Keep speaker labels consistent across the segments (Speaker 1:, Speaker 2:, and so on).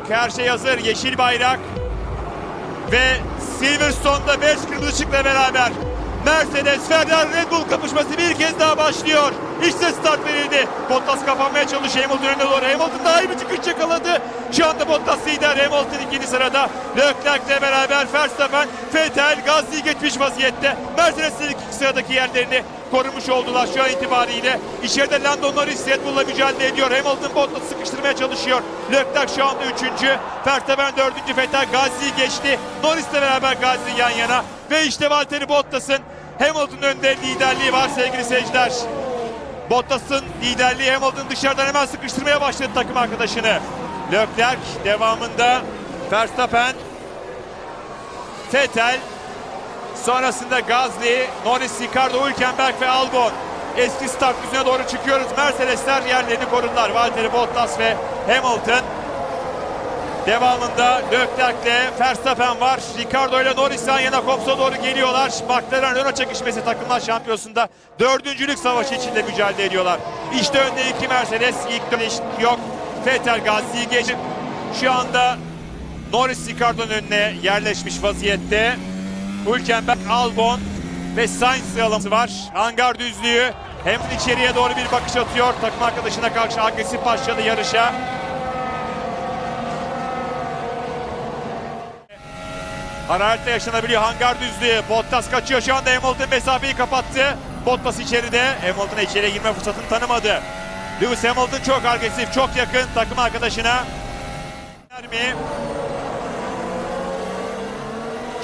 Speaker 1: başladık. Her şey hazır. Yeşil bayrak. Ve Silverstone'da 5 kırmızı ışıkla beraber Mercedes, Ferrari, Red Bull kapışması bir kez daha başlıyor. İşte start verildi. Bottas kapanmaya çalışıyor Hamilton önüne doğru. Hamilton daha iyi bir çıkış yakaladı. Şu anda Bottas lider. Hamilton ikinci sırada. Leclerc'le beraber Verstappen, Vettel, Gasly geçmiş vaziyette. Mercedes'in ilk sıradaki yerlerini korumuş oldular şu an itibariyle. İçeride Lando Norris Red Bull'la mücadele ediyor. Hamilton Bottas'ı sıkıştırmaya çalışıyor. Leclerc şu anda üçüncü. Verstappen dördüncü. Vettel Gasly'yi geçti. Norris'le beraber Gasly yan yana. Ve işte Valtteri Bottas'ın Hamilton'ın önünde liderliği var sevgili seyirciler. Bottas'ın liderliği Hamilton dışarıdan hemen sıkıştırmaya başladı takım arkadaşını. Leclerc devamında Verstappen, Vettel, sonrasında Gasly, Norris, Ricardo, Hülkenberg ve Albon. Eski start düzene doğru çıkıyoruz. Mercedesler yerlerini korudular. Valtteri Bottas ve Hamilton. Devamında Leclerc'le Verstappen var. Ricardo ile Norris yan yana Kops'a doğru geliyorlar. McLaren Renault çekişmesi takımlar şampiyonasında dördüncülük savaşı içinde mücadele ediyorlar. İşte önde iki Mercedes. İlk dönüş yok. Vettel Gasly'yi geçip şu anda Norris Ricardo'nun önüne yerleşmiş vaziyette. Hülkenberg, Albon ve Sainz sıralaması var. Hangar düzlüğü hem içeriye doğru bir bakış atıyor. Takım arkadaşına karşı agresif başladı yarışa. Hararetle yaşanabiliyor hangar düzlüğü. Bottas kaçıyor şu anda Hamilton mesafeyi kapattı. Bottas içeride. Hamilton'a içeriye girme fırsatını tanımadı. Lewis Hamilton çok agresif, çok yakın takım arkadaşına.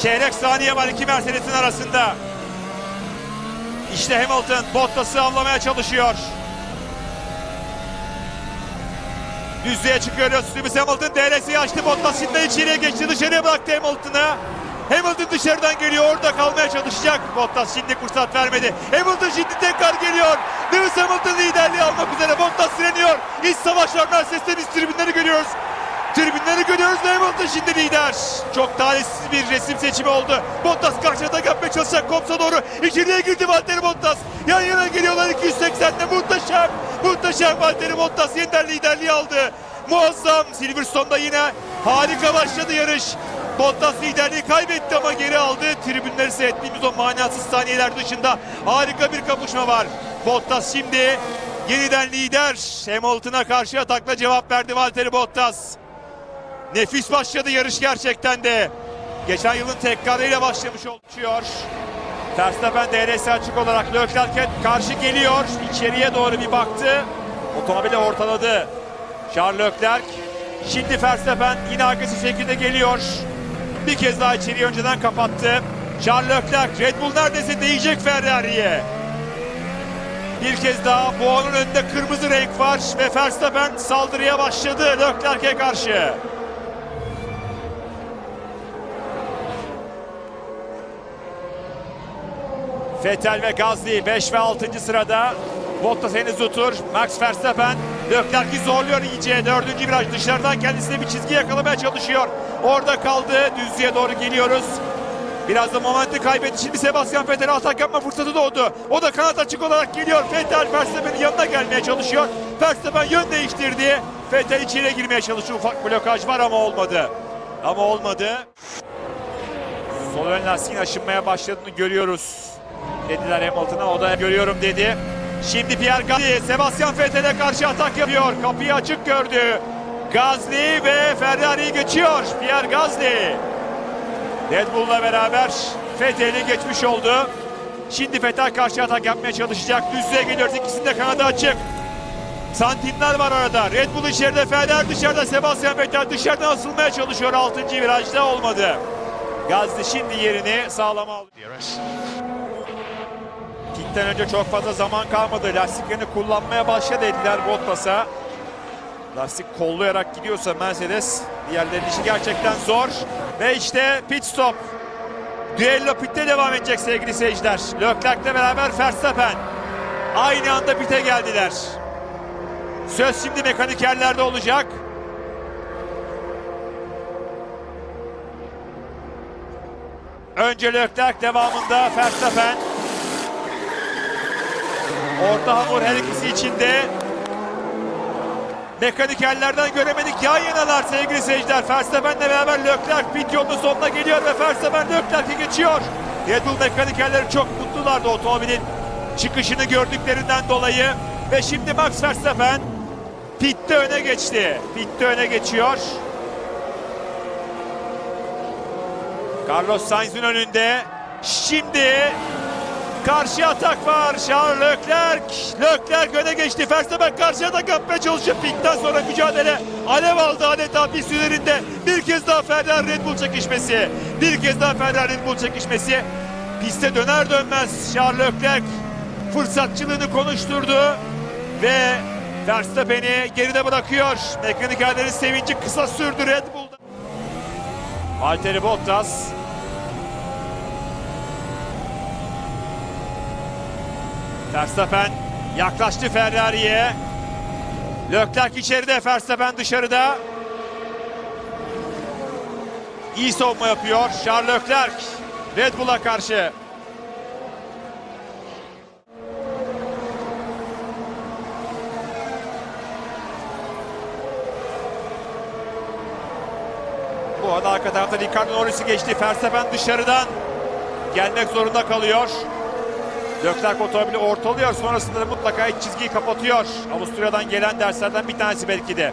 Speaker 1: Çeyrek saniye var iki Mercedes'in arasında. İşte Hamilton Bottas'ı avlamaya çalışıyor. Düzlüğe çıkıyoruz. Lewis Hamilton DRS'yi açtı. Bottas şimdi içeriye geçti. Dışarıya bıraktı Hamilton'ı. Hamilton dışarıdan geliyor. Orada kalmaya çalışacak. Bottas şimdi fırsat vermedi. Hamilton şimdi tekrar geliyor. Lewis Hamilton liderliği almak üzere. Bottas direniyor. İç savaşlar Mercedes'te biz tribünleri görüyoruz. Tribünleri görüyoruz ve Hamilton şimdi lider. Çok talihsiz bir resim seçimi oldu. Bottas karşıda yapmaya çalışacak. Kopsa doğru içeriye girdi Valtteri Bottas. Yan yana geliyorlar 280'de muhteşem. Muhteşem Valtteri Bottas yeniden liderliği aldı. Muazzam Silverstone'da yine harika başladı yarış. Bottas liderliği kaybetti ama geri aldı. Tribünleri seyrettiğimiz o manasız saniyeler dışında harika bir kapışma var. Bottas şimdi yeniden lider. Hamilton'a karşı atakla cevap verdi Valtteri Bottas. Nefis başladı yarış gerçekten de. Geçen yılın tekrarıyla başlamış oluyor. Verstappen DRS açık olarak Leclerc'e karşı geliyor. İçeriye doğru bir baktı. Otomobili ortaladı. Charles Leclerc. Şimdi Verstappen yine agresif şekilde geliyor. Bir kez daha içeriye önceden kapattı. Charles Leclerc Red Bull neredeyse değecek Ferrari'ye. Bir kez daha Boğa'nın önünde kırmızı renk var ve Verstappen saldırıya başladı Leclerc'e karşı. Vettel ve Gasly 5 ve 6. sırada. Bottas henüz otur. Max Verstappen Leclerc'i zorluyor iyice. Dördüncü viraj dışarıdan kendisine bir çizgi yakalamaya çalışıyor. Orada kaldı. Düzlüğe doğru geliyoruz. Biraz da momenti kaybetti. Şimdi Sebastian Vettel'e atak yapma fırsatı doğdu. O da kanat açık olarak geliyor. Vettel Verstappen'in yanına gelmeye çalışıyor. Verstappen yön değiştirdi. Vettel içeriye girmeye çalışıyor. Ufak blokaj var ama olmadı. Ama olmadı. Sol ön lastiğin aşınmaya başladığını görüyoruz. Dediler Hamilton'a o da görüyorum dedi. Şimdi Pierre Gasly Sebastian Vettel'e karşı atak yapıyor. Kapıyı açık gördü. Gasly ve Ferrari geçiyor. Pierre Gasly. Red Bull'la beraber Vettel'i geçmiş oldu. Şimdi Vettel karşı atak yapmaya çalışacak. Düzlüğe geliyoruz. İkisinde kanadı açık. Santimler var arada. Red Bull içeride, Ferrari dışarıda. Sebastian Vettel dışarıdan asılmaya çalışıyor. 6. virajda olmadı. Gasly şimdi yerini sağlama aldı. Pitten önce çok fazla zaman kalmadı. Lastiklerini kullanmaya başladı dediler Bottas'a. Lastik kollayarak gidiyorsa Mercedes diğerlerinin işi gerçekten zor. Ve işte pit stop. Düello pitte devam edecek sevgili seyirciler. Leclerc'le beraber Verstappen. Aynı anda pite geldiler. Söz şimdi mekanikerlerde olacak. Önce Leclerc devamında Verstappen. Orta hamur her ikisi içinde. Mekanikerlerden göremedik yan yanalar sevgili seyirciler. Verstappen'le beraber Leclerc pit yolunun sonuna geliyor ve Verstappen Leclerc'i geçiyor. Red Bull mekanikerleri çok mutlulardı otomobilin çıkışını gördüklerinden dolayı. Ve şimdi Max Verstappen pitte öne geçti. Pitte öne geçiyor. Carlos Sainz'in önünde. Şimdi karşı atak var. Charles Leclerc. Leclerc öne geçti. Verstappen karşı atak yapmaya çalışıyor. Pitten sonra mücadele alev aldı adeta pist üzerinde. Bir kez daha Ferrari Red Bull çekişmesi. Bir kez daha Ferrari Red Bull çekişmesi. Piste döner dönmez Charles Leclerc fırsatçılığını konuşturdu ve Verstappen'i geride bırakıyor. Mekanikerlerin sevinci kısa sürdü Red Bull'da. Valtteri Bottas Verstappen yaklaştı Ferrari'ye. Leclerc içeride, Verstappen dışarıda. İyi savunma yapıyor Charles Leclerc Red Bull'a karşı. Bu arada arka tarafta Ricardo Norris'i geçti. Verstappen dışarıdan gelmek zorunda kalıyor. Leclerc otomobili ortalıyor. Sonrasında da mutlaka iç çizgiyi kapatıyor. Avusturya'dan gelen derslerden bir tanesi belki de.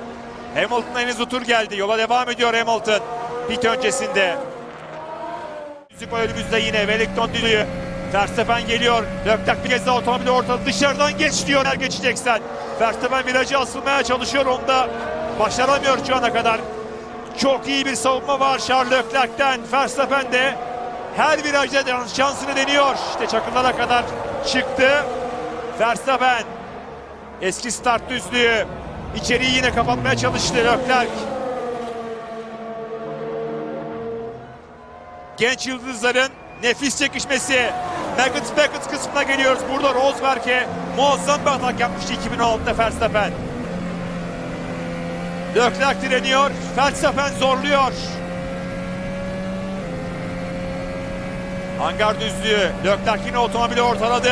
Speaker 1: Hamilton'a henüz tur geldi. Yola devam ediyor Hamilton. Pit öncesinde. Müzik önümüzde yine Wellington düdüğü. Verstappen geliyor. Leclerc bir kez daha otomobili ortada. Dışarıdan geç diyor. Her geçeceksen. Verstappen virajı asılmaya çalışıyor. Onu da başaramıyor şu ana kadar. Çok iyi bir savunma var Charles Leclerc'ten. Verstappen de her virajda şansını deniyor. İşte çakıllara kadar çıktı. Verstappen eski start düzlüğü içeriği yine kapatmaya çalıştı Leclerc. Genç yıldızların nefis çekişmesi. Maggots Maggots kısmına geliyoruz. Burada Rosberg'e muazzam bir atak yapmıştı 2016'da Verstappen. Leclerc direniyor. Verstappen zorluyor. Hangar düzlüğü. Leclerc yine otomobili ortaladı.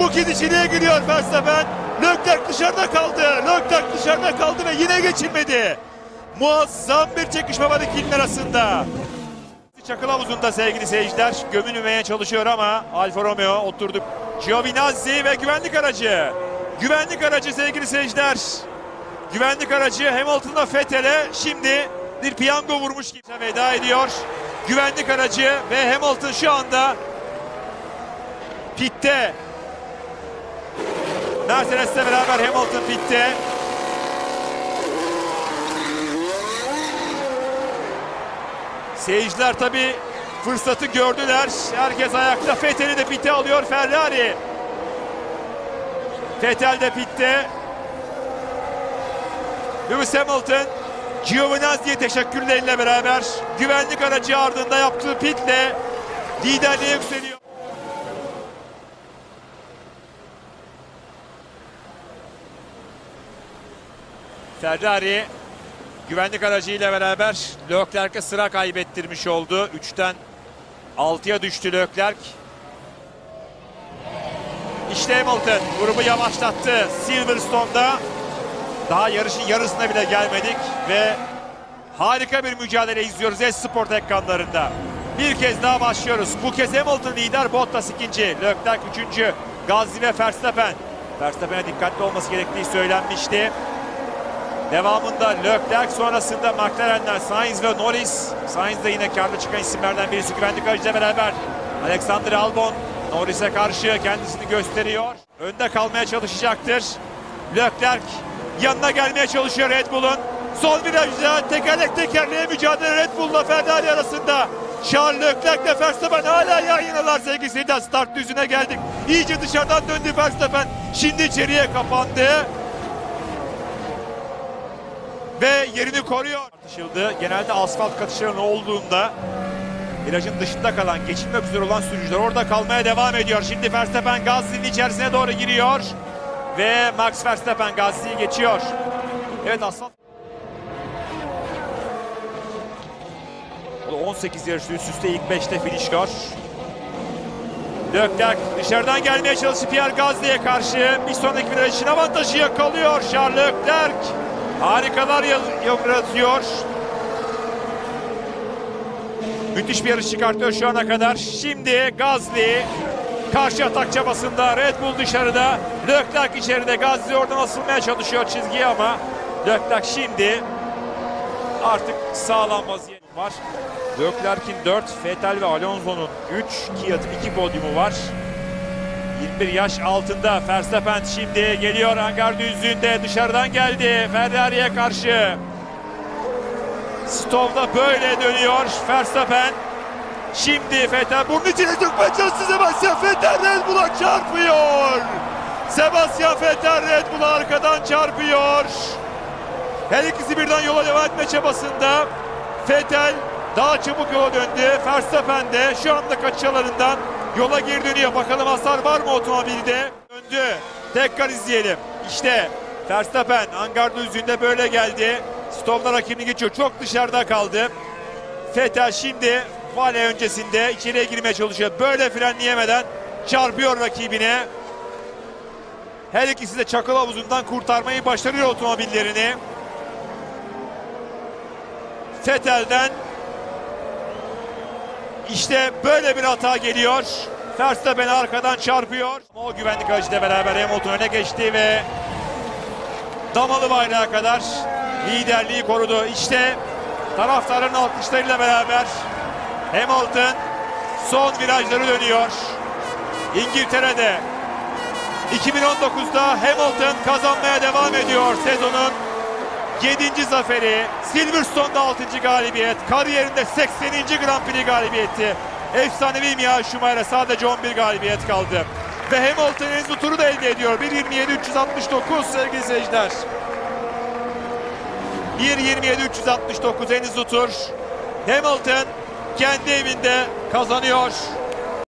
Speaker 1: Bu kez içeriye giriyor Verstappen. Leclerc dışarıda kaldı. Leclerc dışarıda kaldı ve yine geçilmedi. Muazzam bir çekişme var ikilinin arasında. Çakıl havuzunda sevgili seyirciler gömülmemeye çalışıyor ama Alfa Romeo oturdu. Giovinazzi ve güvenlik aracı. Güvenlik aracı sevgili seyirciler. Güvenlik aracı Hamilton'la Vettel'e şimdi bir piyango vurmuş gibi veda ediyor. Güvenlik aracı ve Hamilton şu anda pitte. Mercedes'le beraber Hamilton pitte. Seyirciler tabi fırsatı gördüler. Herkes ayakta. Vettel'i de pite alıyor Ferrari. Vettel de pitte. Lewis Hamilton Giovinazzi'ye teşekkürleriyle beraber güvenlik aracı ardında yaptığı pitle liderliğe yükseliyor. Ferrari güvenlik aracıyla beraber Leclerc'e sıra kaybettirmiş oldu. 3'ten 6'ya düştü Leclerc. İşte Hamilton grubu yavaşlattı Silverstone'da. Daha yarışın yarısına bile gelmedik ve harika bir mücadele izliyoruz Esport ekranlarında. Bir kez daha başlıyoruz. Bu kez Hamilton lider, Bottas ikinci, Leclerc üçüncü, Gazli ve Verstappen. Verstappen'e dikkatli olması gerektiği söylenmişti. Devamında Leclerc sonrasında McLaren'ler Sainz ve Norris. Sainz de yine karlı çıkan isimlerden birisi güvenlik aracıyla beraber. Alexander Albon Norris'e karşı kendisini gösteriyor. Önde kalmaya çalışacaktır. Leclerc yanına gelmeye çalışıyor Red Bull'un. Sol virajda tekerlek tekerleğe mücadele Red Bull'la Ferrari arasında. Charles Leclerc ile Verstappen hala yan yanalar sevgili seyirciler. Start düzüne geldik. İyice dışarıdan döndü Verstappen. Şimdi içeriye kapandı. Ve yerini koruyor. Tartışıldı. Genelde asfalt katışların olduğunda virajın dışında kalan, geçilmek üzere olan sürücüler orada kalmaya devam ediyor. Şimdi Verstappen Gazli'nin içerisine doğru giriyor. Ve Max Verstappen Gazli'yi geçiyor. Evet da 18 yarışta üst üste ilk 5'te finişliyor. Leclerc dışarıdan gelmeye çalıştı Pierre Gasly'ye karşı. Bir sonraki viraj için avantajı yakalıyor Charles Leclerc. Harikalar yaratıyor. Müthiş bir yarış çıkartıyor şu ana kadar. Şimdi Gazli karşı atak çabasında. Red Bull dışarıda. Leclerc içeride. Gazli oradan asılmaya çalışıyor çizgiye ama Leclerc şimdi artık sağlam vaziyet var. Leclerc'in 4, Vettel ve Alonso'nun 3, Kiat'ın 2 podyumu var. 21 yaş altında Verstappen şimdi geliyor hangar düzlüğünde dışarıdan geldi Ferrari'ye karşı. Stov'da böyle dönüyor Verstappen. Şimdi Vettel bunun içine sokmaya çalıştı Sebastian Vettel Red Bull'a çarpıyor. Sebastian Vettel Red Bull'a arkadan çarpıyor. Her ikisi birden yola devam etme çabasında. Vettel daha çabuk yola döndü. Verstappen de şu anda kaçışlarından yola geri dönüyor. Bakalım hasar var mı otomobilde? Döndü. Tekrar izleyelim. İşte Verstappen hangar düzlüğünde böyle geldi. Stov'la rakibini geçiyor. Çok dışarıda kaldı. Vettel şimdi Vale öncesinde içeriye girmeye çalışıyor. Böyle frenleyemeden çarpıyor rakibine. Her ikisi de çakıl havuzundan kurtarmayı başarıyor otomobillerini. Vettel'den işte böyle bir hata geliyor. Verstappen arkadan çarpıyor. O güvenlik aracıyla beraber Hamilton öne geçti ve damalı bayrağa kadar liderliği korudu. İşte taraftarın alkışlarıyla beraber Hamilton son virajları dönüyor. İngiltere'de 2019'da Hamilton kazanmaya devam ediyor sezonun 7. zaferi. Silverstone'da 6. galibiyet. Kariyerinde 80. Grand Prix galibiyeti. Efsanevi Mia Schumacher'e sadece 11 galibiyet kaldı. Ve Hamilton en hızlı turu da elde ediyor. 1.27.369 sevgili seyirciler. 1.27.369 en hızlı tur. Hamilton kendi evinde kazanıyor.